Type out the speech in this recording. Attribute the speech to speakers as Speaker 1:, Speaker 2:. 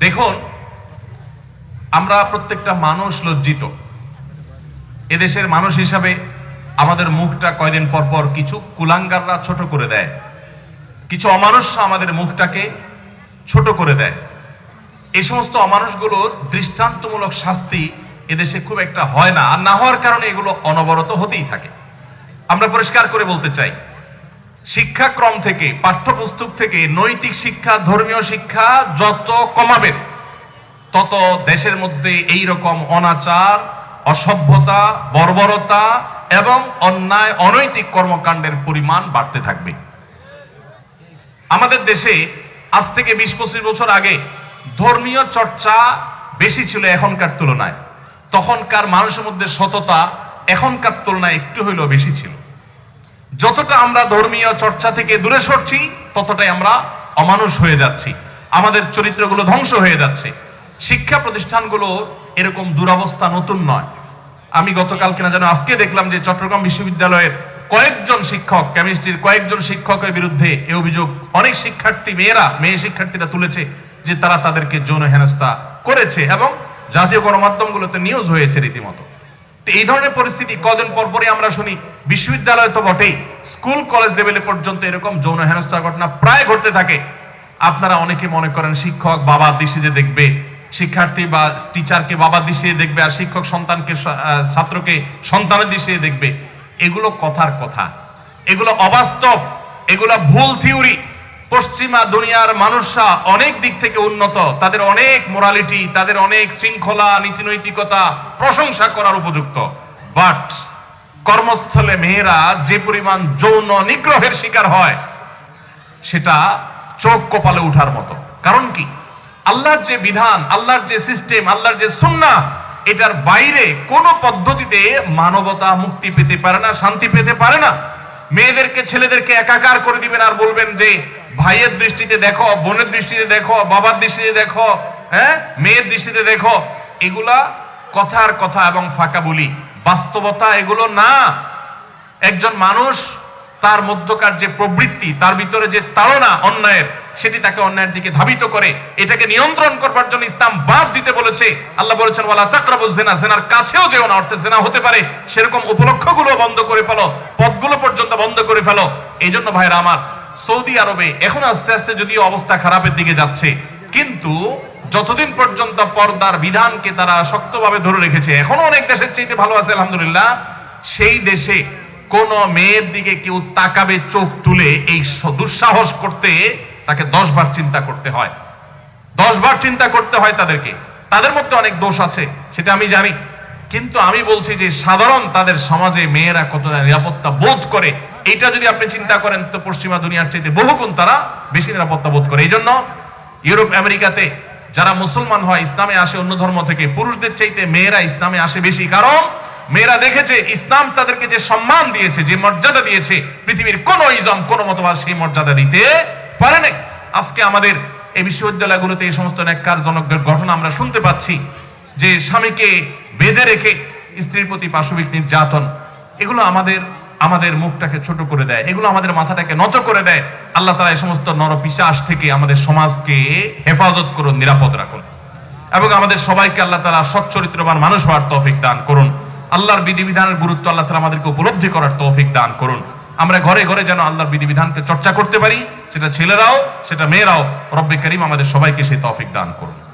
Speaker 1: দেখুন, আমরা প্রত্যেকটা মানুষ লজ্জিত। এদেশের মানুষ হিসাবে আমাদের মুখটা কয়দিন পর পর কিছু কুলাঙ্গাররা ছোট করে দেয়। কিছু অমানুষ আমাদের মুখটাকে ছোট করে দেয়। এই সমস্ত অমানুষগুলোর দৃষ্টান্তমূলক শাস্তি এদেশে খুব একটা হয় না। আর না হওয়ার কারণে এগুলো অনবরত হতেই থাকে। আমরা পরিষ্কার করে বলতে চাই শিক্ষাক্রম থেকে, পাঠ্যপুস্তক থেকে নৈতিক শিক্ষা, ধর্মীয় শিক্ষা যত কমাবেন, তত দেশের মধ্যে এই রকম অনাচার, অসভ্যতা, বর্বরতা এবং অন্যায়, অনৈতিক কর্মকাণ্ডের পরিমাণ বাড়তে থাকবে। আমাদের দেশে আজ থেকে বিশ পঁচিশ বছর আগে ধর্মীয় চর্চা বেশি ছিল এখনকার তুলনায়। তখনকার মানুষের মধ্যে সততা এখনকার তুলনায় একটু হইলেও বেশি ছিল। যতটা আমরা ধর্মীয় চর্চা থেকে দূরে সরছি, ততটাই আমরা অমানুষ হয়ে যাচ্ছি। আমাদের চরিত্রগুলো ধ্বংস হয়ে যাচ্ছে। শিক্ষা প্রতিষ্ঠানগুলো এরকম দুরবস্থা নতুন নয়। আমি গতকাল কিনা যেন আজকে দেখলাম যে চট্টগ্রাম বিশ্ববিদ্যালয়ের কয়েকজন শিক্ষক কেমিস্ট্রির কয়েকজন শিক্ষকের বিরুদ্ধে এ অভিযোগ, অনেক শিক্ষার্থী মেয়েরা, মেয়ে শিক্ষার্থীরা তুলেছে যে তারা তাদেরকে যৌন হেনস্থা করেছে এবং জাতীয় গণমাধ্যমগুলোতে নিউজ হয়েছে রীতিমতো। এই ধরনের পরিস্থিতি কদিন পর পরই আমরা শুনি, বিশ্ববিদ্যালয় তো বটেই, স্কুল কলেজ লেভেলে পর্যন্ত এরকম যৌন হেনস্থার ঘটনা প্রায় ঘটতে থাকে। আপনারা অনেকে মনে করেন শিক্ষক বাবার দৃষ্টিতে দেখবে, শিক্ষার্থী বা টিচারকে বাবার দৃষ্টিতে দেখবে আর শিক্ষক সন্তানকে ছাত্রকে সন্তানের দৃষ্টিতে দেখবে। এগুলো কথার কথা। এগুলো অবাস্তব। এগুলো ভুল থিওরি পশ্চিমা দুনিয়ার মানুষরা অনেক দিক থেকে উন্নত, তাদের অনেক মোরালিটি তাদের অনেক শৃঙ্খলা, নীতিনৈতিকতা প্রশংসা করার উপযুক্ত। বাট কর্মস্থলে মেয়েরা যে পরিমাণ যৌন নিগ্রহের শিকার হয়, সেটা চোখ কপালে উঠার মতো। কারণ কি? আল্লাহর যে বিধান, আল্লাহর যে সিস্টেম আল্লাহর যে সুন্নাহ, এটার বাইরে কোন পদ্ধতিতে মানবতা মুক্তি পেতে পারে না, শান্তি পেতে পারে না। মেয়েদেরকে, ছেলেদেরকে একাকার করে দিবেন আর বলবেন যে ভাইয়ের দৃষ্টিতে দেখো, বোনের দৃষ্টিতে দেখো, বাবার দৃষ্টিতে দেখো হ্যাঁ? মেয়ের দৃষ্টিতে দেখো, এগুলা কথার কথা এবং ফাঁকা বলি। বাস্তবতা এগুলো না। একজন মানুষ তার মধ্যকার যে প্রবৃত্তি, তার ভিতরে যে তাড়না অন্যায়ের, সেটি তাকে অন্যায়ের দিকে ধাবিত করে। এটাকে নিয়ন্ত্রণ করবার জন্য ইসলাম বাদ দিতে বলেছে। আল্লাহ বলেছেন, ওয়ালা তাকরাবু জেনা জেনার কাছেও যেও না, অর্থাৎ জেনা হতে পারে, সেরকম উপলক্ষগুলো বন্ধ করে ফেলো, পথগুলো পর্যন্ত বন্ধ করে ফেলো। এই জন্য ভাইরা আমার সৌদি আরবে এখন আস্তে আস্তে যদিও অবস্থা খারাপের দিকে যাচ্ছে, কিন্তু যতদিন পর্যন্ত পর্দার বিধানকে তারা শক্তভাবে ধরে রেখেছে, এখনও অনেক দেশের চাইতে ভালো আছে, আলহামদুলিল্লাহ, সেই দেশে কোন মেয়ের দিকে কেউ তাকাবে চোখ তুলে এই দুঃসাহস করতে তাকে দশ বার চিন্তা করতে হয়। দশ বার চিন্তা করতে হয় তাদেরকে। তাদের মধ্যে অনেক দোষ আছে, সেটা আমি জানি। কিন্তু আমি বলছি যে সাধারণ তাদের সমাজে মেয়েরা কতটা নিরাপত্তা বোধ করে এটা যদি আপনি চিন্তা করেন, তো পশ্চিমা দুনিয়ার চাইতে বহুগুণ তারা বেশি নিরাপত্তা বোধ করে। এই জন্য ইউরোপ, আমেরিকাতে যারা মুসলমান হয়, ইসলামে আসে অন্য ধর্ম থেকে, পুরুষদের চাইতে মেয়েরা ইসলামে আসে বেশি। কারণ মেয়েরা দেখেছে, ইসলাম তাদেরকে যে সম্মান দিয়েছে, যে মর্যাদা দিয়েছে, পৃথিবীর কোন ইজম কোন মতবাদ সেই মর্যাদা দিতে পারে নাই। আজকে আমাদের এই বিশ্ববিদ্যালয়গুলোতে এই সমস্ত ন্যাক্কারজনক ঘটনা আমরা শুনতে পাচ্ছি, যে স্বামীকে বেঁধে রেখে স্ত্রীর প্রতি পাশবিক নির্যাতন, এগুলো আমাদের আমাদের মুখটাকে ছোট করে দেয়। এগুলো আমাদের মাথাটাকে নত করে দেয়। আল্লাহ তালা এই সমস্ত নরপিশাস থেকে আমাদের সমাজকে হেফাজত করুন, নিরাপদ রাখুন। এবং আমাদের সবাইকে আল্লাহ তালা সচ্চরিত্রবান মানুষ হওয়ার তৌফিক দান করুন। আল্লাহর বিধিবিধানের গুরুত্ব আল্লাহ তালা আমাদেরকে উপলব্ধি করার তৌফিক দান করুন। আমরা ঘরে ঘরে যেন আল্লাহর বিধিবিধানকে চর্চা করতে পারি, সেটা ছেলেরাও, সেটা মেয়েরাও, রব্বে করিম আমাদের সবাইকে সেই তৌফিক দান করুন।